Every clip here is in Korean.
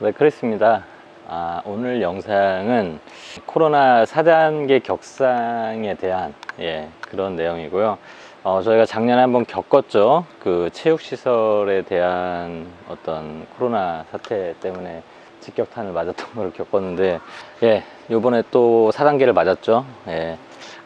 네, 그렇습니다. 아, 오늘 영상은 코로나 4단계 격상에 대한 예, 그런 내용이고요. 어, 저희가 작년에 한번 겪었죠. 그 체육시설에 대한 어떤 코로나 사태 때문에 직격탄을 맞았던 걸 겪었는데, 예, 요번에 또 4단계를 맞았죠. 예.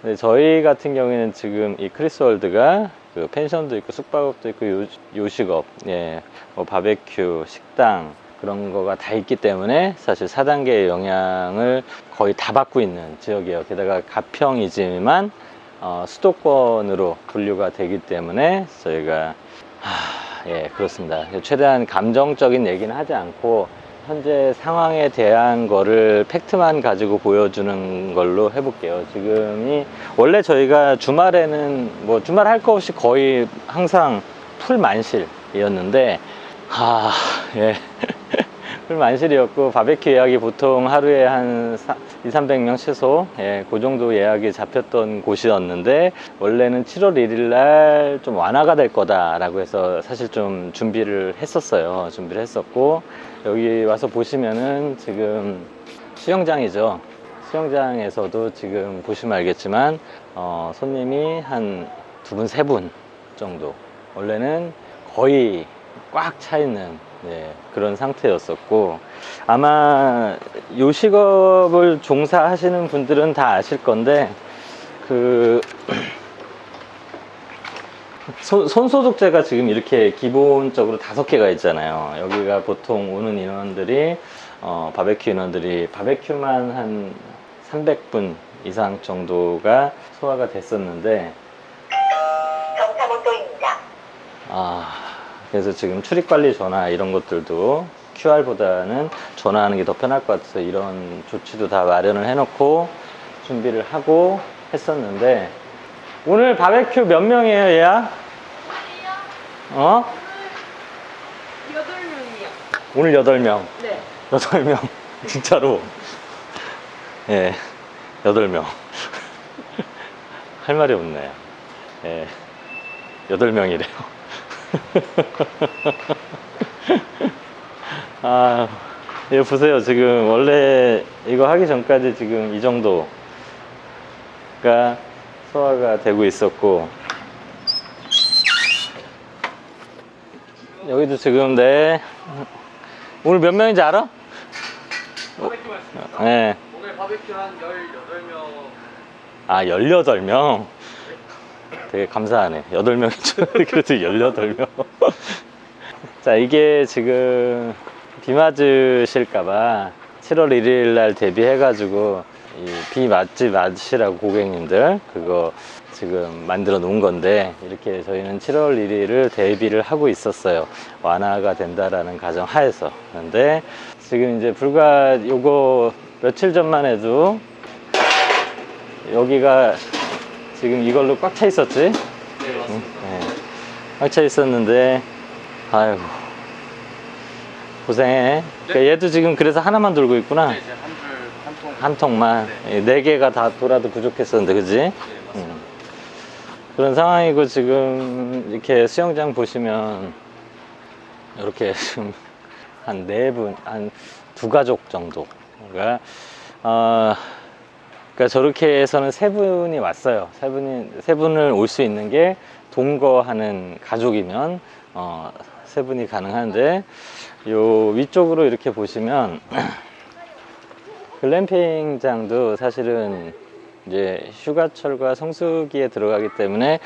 근데 저희 같은 경우에는 지금 이 크리스월드가 그 펜션도 있고 숙박업도 있고 요, 요식업, 예, 뭐 바베큐, 식당, 그런 거가 다 있기 때문에 사실 4단계의 영향을 거의 다 받고 있는 지역이에요. 게다가 가평이지만 어, 수도권으로 분류가 되기 때문에 저희가 하, 예 그렇습니다. 최대한 감정적인 얘기는 하지 않고 현재 상황에 대한 거를 팩트만 가지고 보여주는 걸로 해볼게요. 지금이 원래 저희가 주말에는 뭐 주말 할 거 없이 거의 항상 풀 만실이었는데 아, 예. 풀 만실이었고, 바베큐 예약이 보통 하루에 한 2, 300명 최소, 예, 그 정도 예약이 잡혔던 곳이었는데, 원래는 7월 1일 날 좀 완화가 될 거다라고 해서 사실 좀 준비를 했었어요. 준비를 했었고, 여기 와서 보시면은 지금 수영장이죠. 수영장에서도 지금 보시면 알겠지만, 어, 손님이 한 두 분, 세 분 정도. 원래는 거의 꽉 차 있는 네, 그런 상태였었고 아마 요식업을 종사하시는 분들은 다 아실 건데 그 손, 손소독제가 지금 이렇게 기본적으로 다섯 개가 있잖아요. 여기가 보통 오는 인원들이 어, 바베큐 인원들이 바베큐만 한 300분 이상 정도가 소화가 됐었는데 경사무소입니다. 아, 그래서 지금 출입관리 전화 이런 것들도 QR보다는 전화하는 게 더 편할 것 같아서 이런 조치도 다 마련을 해놓고 준비를 하고 했었는데 오늘 바베큐 몇 명이에요, 얘야? 어? 여덟 명이요. 오늘 8명. 네. 8명. 진짜로. 예, 8명. 할 말이 없네. 예, 8명이래요. 아, 이거 보세요. 지금 원래 이거 하기 전까지 지금 이 정도가 소화가 되고 있었고, 여기도 지금 네. 오늘 몇 명인지 알아? 바베큐 말씀이죠? 네. 오늘 바베큐 한 18명 아, 18명? 되게 감사하네. 8명인 줄 그래도 18명. 자, 이게 지금 비 맞으실까봐 7월 1일 날 대비해가지고 이비 맞지 마시라고 고객님들 그거 지금 만들어 놓은 건데 이렇게 저희는 7월 1일을 대비를 하고 있었어요. 완화가 된다라는 가정 하에서. 근데 지금 이제 불과 요거 며칠 전만 해도 여기가 지금 이걸로 꽉 차 있었지? 네 맞습니다 네. 꽉차 있었는데, 아이고. 고생해. 그러니까 얘도 지금 그래서 하나만 들고 있구나. 네, 이제 한 줄 한 통 한 통만. 네 개가 다 돌아도 부족했었는데, 그지? 네 맞습니다 음. 그런 상황이고, 지금 이렇게 수영장 보시면, 이렇게 지금 한 네 분, 한 두 가족 정도가, 어, 그러니까 저렇게 해서는 세 분이 왔어요. 세 분이 세 분을 올 수 있는 게 동거하는 가족이면 어, 세 분이 가능한데 요 위쪽으로 이렇게 보시면 글램핑장도 사실은 이제 휴가철과 성수기에 들어가기 때문에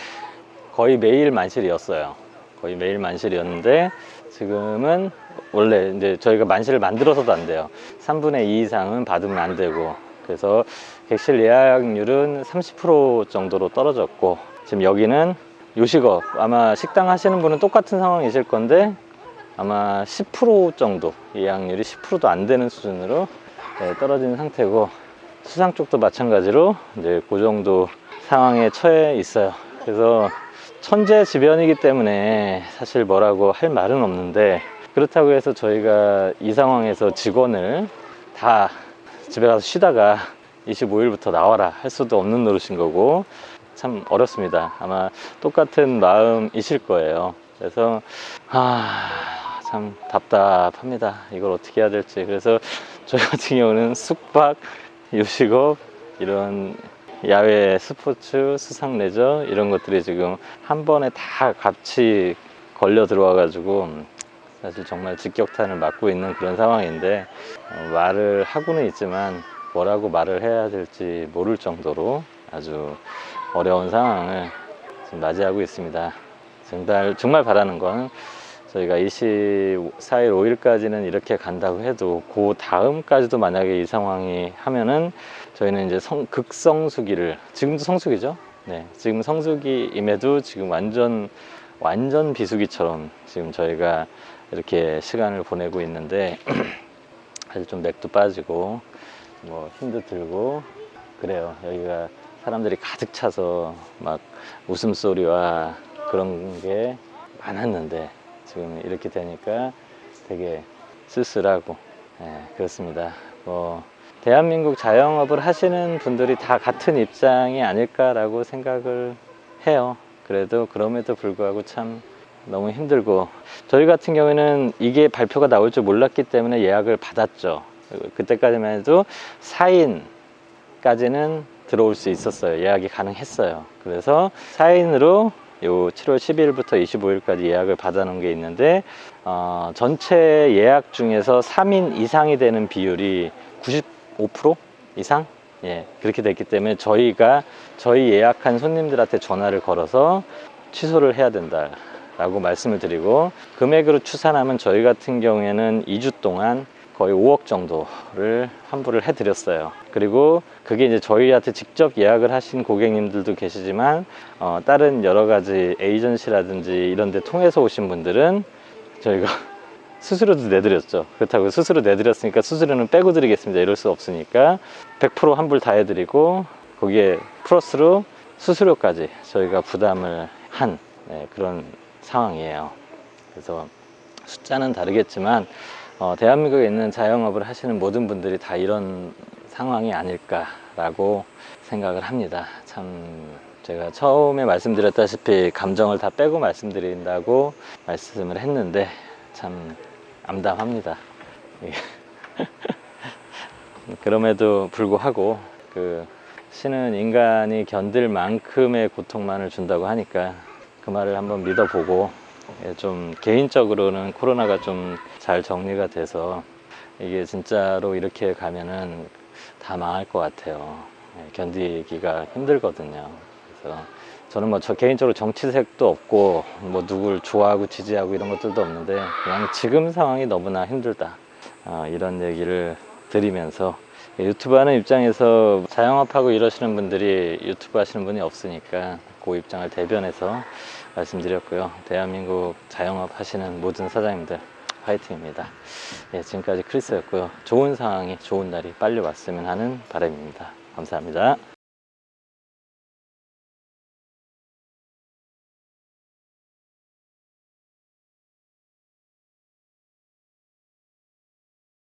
거의 매일 만실이었어요. 거의 매일 만실이었는데 지금은 원래 이제 저희가 만실을 만들어서도 안 돼요. 3분의 2 이상은 받으면 안 되고 그래서 객실 예약률은 30% 정도로 떨어졌고 지금 여기는 요식업 아마 식당 하시는 분은 똑같은 상황이실 건데 아마 10% 정도 예약률이 10%도 안 되는 수준으로 네, 떨어진 상태고 수상 쪽도 마찬가지로 이제 그 정도 상황에 처해 있어요. 그래서 천재지변이기 때문에 사실 뭐라고 할 말은 없는데 그렇다고 해서 저희가 이 상황에서 직원을 다 집에 가서 쉬다가 25일부터 나와라 할 수도 없는 노릇인 거고 참 어렵습니다. 아마 똑같은 마음이실 거예요. 그래서 아, 참 답답합니다. 이걸 어떻게 해야 될지. 그래서 저희 같은 경우는 숙박, 요식업, 이런 야외 스포츠, 수상 레저 이런 것들이 지금 한 번에 다 같이 걸려 들어와 가지고 사실 정말 직격탄을 맞고 있는 그런 상황인데 어, 말을 하고는 있지만 뭐라고 말을 해야 될지 모를 정도로 아주 어려운 상황을 지금 맞이하고 있습니다. 정말, 정말 바라는 건 저희가 24일, 5일까지는 이렇게 간다고 해도 그 다음까지도 만약에 이 상황이 하면은 저희는 이제 성, 극성수기를 지금도 성수기죠. 네, 지금 성수기임에도 지금 완전 완전 비수기처럼 지금 저희가 이렇게 시간을 보내고 있는데 사실 좀 맥도 빠지고 뭐 힘도 들고 그래요. 여기가 사람들이 가득 차서 막 웃음소리와 그런 게 많았는데 지금 이렇게 되니까 되게 쓸쓸하고 예, 그렇습니다. 뭐 대한민국 자영업을 하시는 분들이 다 같은 입장이 아닐까라고 생각을 해요. 그래도 그럼에도 불구하고 참 너무 힘들고 저희 같은 경우에는 이게 발표가 나올 줄 몰랐기 때문에 예약을 받았죠. 그때까지만 해도 4인까지는 들어올 수 있었어요. 예약이 가능했어요. 그래서 4인으로 요 7월 12일부터 25일까지 예약을 받아놓은 게 있는데 어, 전체 예약 중에서 3인 이상이 되는 비율이 95% 이상 예 그렇게 됐기 때문에 저희가 저희 예약한 손님들한테 전화를 걸어서 취소를 해야 된다 라고 말씀을 드리고 금액으로 추산하면 저희 같은 경우에는 2주 동안 거의 5억 정도를 환불을 해드렸어요. 그리고 그게 이제 저희한테 직접 예약을 하신 고객님들도 계시지만 어, 다른 여러 가지 에이전시라든지 이런 데 통해서 오신 분들은 저희가 수수료도 내드렸죠. 그렇다고 수수료 내드렸으니까 수수료는 빼고 드리겠습니다. 이럴 수 없으니까 100% 환불 다 해드리고 거기에 플러스로 수수료까지 저희가 부담을 한 네, 그런 상황이에요. 그래서 숫자는 다르겠지만 어, 대한민국에 있는 자영업을 하시는 모든 분들이 다 이런 상황이 아닐까라고 생각을 합니다. 참 제가 처음에 말씀드렸다시피 감정을 다 빼고 말씀드린다고 말씀을 했는데 참 암담합니다. 예. 그럼에도 불구하고 그 신은 인간이 견딜 만큼의 고통만을 준다고 하니까 그 말을 한번 믿어보고 예, 좀 개인적으로는 코로나가 좀 잘 정리가 돼서 이게 진짜로 이렇게 가면은 다 망할 것 같아요. 예, 견디기가 힘들거든요. 그래서 저는 뭐 저 개인적으로 정치색도 없고 뭐 누굴 좋아하고 지지하고 이런 것들도 없는데 그냥 지금 상황이 너무나 힘들다. 어, 이런 얘기를 드리면서 유튜브 하는 입장에서 자영업하고 이러시는 분들이 유튜브 하시는 분이 없으니까 그 입장을 대변해서 말씀드렸고요. 대한민국 자영업 하시는 모든 사장님들 화이팅입니다. 예, 지금까지 크리스였고요. 좋은 상황이 좋은 날이 빨리 왔으면 하는 바람입니다. 감사합니다.